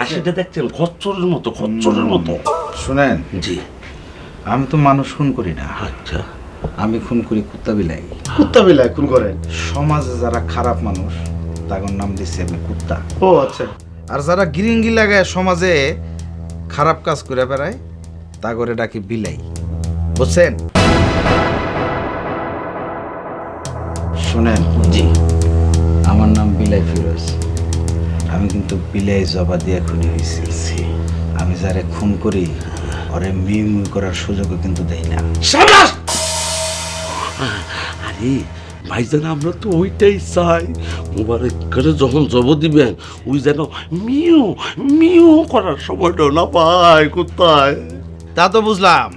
আশিটা দেখছেন খচ্চরের মতো খচ্চরের মতো। শুনেন জি। আমি তো মানুষ খুন করি না। আচ্ছা। আমি খুন করি কুত্তা বিলাই। কুত্তা বিলাই খুন করেন। সমাজে যারা খারাপ মানুষ তাদের নাম দিচ্ছি আমি কুত্তা। ও আচ্ছা। আর যারা গিরিঙ্গি লাগায় সমাজে খারাপ কাজ করে বেড়ায় তা করে ডাকি বিলাই। বুঝছেন? শুনেন জি। আমার নাম বিলাই ফিরোজ। আমি কিন্তু বিলাই জবা দিয়ে খুনি হয়েছি আমি যারে খুন করি ওরে মিউ মিউ করার সুযোগও কিন্তু দেই না। আরে ভাইজান আমরা তো ওইটাই চাই। মোবারক করে যখন জব দিবেন ওই যেন মিউ মিউ করার সময়টা না পায় কোথায়? তা তো বুঝলাম।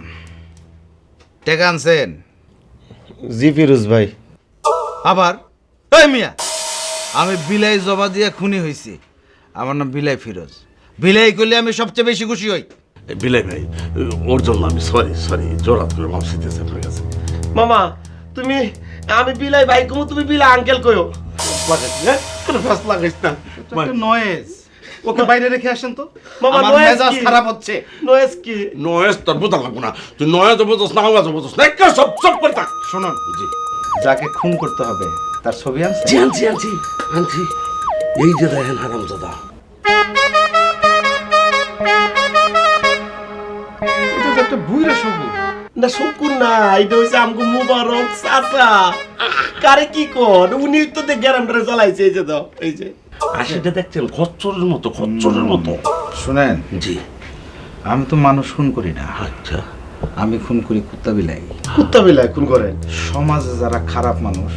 টেকা আনছেন? জি ফিরোজ ভাই। আবার? এই মিয়া আমি বিলাই জবা দিয়ে খুনি হয়েছি আমার নাম বিলাই ফিরোজ। বিলাই করলে আমি সবচেয়ে বেশি খুশি হই। বিলাই ভাই ওর জন্য আমি সরি সরি জোরাত করে মাপ শিখতেছি আপনার কাছে। মামা তুমি আমি বিলাই ভাই কমু তুমি বিলাই আঙ্কেল কইও। লাগাইছি হ্যাঁ? কোনো ফাঁস লাগাইছ না। নয়েজ ওকে বাইরে রেখে আসেন তো। মামা, মেজাজ কি? খারাপ হচ্ছে। নয়েস কি? নয়েস তোর বোঝা লাগবো না। তুই নয়েজ বোঝস না আওয়াজ বোঝস না একটা সব সব করে থাক। শুনুন জি। যাকে খুন করতে হবে তার ছবি আনছে। আনছি আনছি আনছি। এই যে দেখেন হারামজাদা এটা তো একটা বুইরা সবুজ। না শুকুর না এটা হইছে আমগো মুবারক চাচা। কারে কি কর উনি তো দেখ গ্যারামটারে চালাইছে এই যে দাও এই যে। আশিটা দেখছেন খচ্চরের মতো খচ্চরের মতো। শুনেন জি। আমি তো মানুষ খুন করি না। আচ্ছা। আমি খুন করি কুত্তা বিলাই। কুত্তা বিলাই খুন করেন? সমাজে যারা খারাপ মানুষ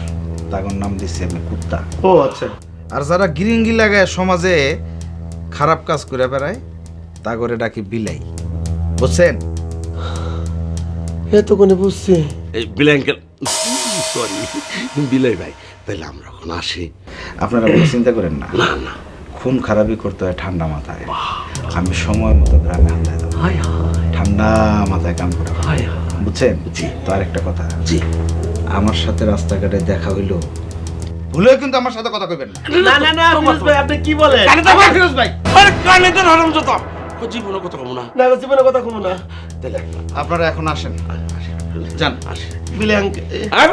তাদের নাম দিচ্ছি আমি কুত্তা। ও আচ্ছা। আর যারা গিরিঙ্গি লাগায় সমাজে খারাপ কাজ করে বেড়ায় তা করে ডাকি বিলাই। বুঝছেন? এত কোনে বুঝছি। এই ব্ল্যাঙ্কেট সরি বিলাই ভাই তাহলে আমরা এখন আসি। আপনারা কোনো চিন্তা করেন না। না না। খুন খারাপই করতে হয় ঠান্ডা মাথায়। আমি সময় মতো গ্রামে হামলায় দেবো ঠান্ডা মাথায় কাম করে বুঝছেন? জি। তো আরেকটা কথা। জি। আমার সাথে রাস্তাঘাটে দেখা হইল। ভুলেও কিন্তু আমার সাথে কথা কইবেন না। না না না ফিরোজ ভাই আপনি কি বলেন? কানে তো ভাই ফিরোজ ভাই। আরে কানে তো হারামজাদা ও জীবন কথা কমু না। না জীবন কথা কমু না। তাহলে আপনারা এখন আসেন। আসি। যান আসেন মিলে আঙ্কেল আর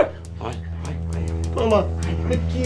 কি?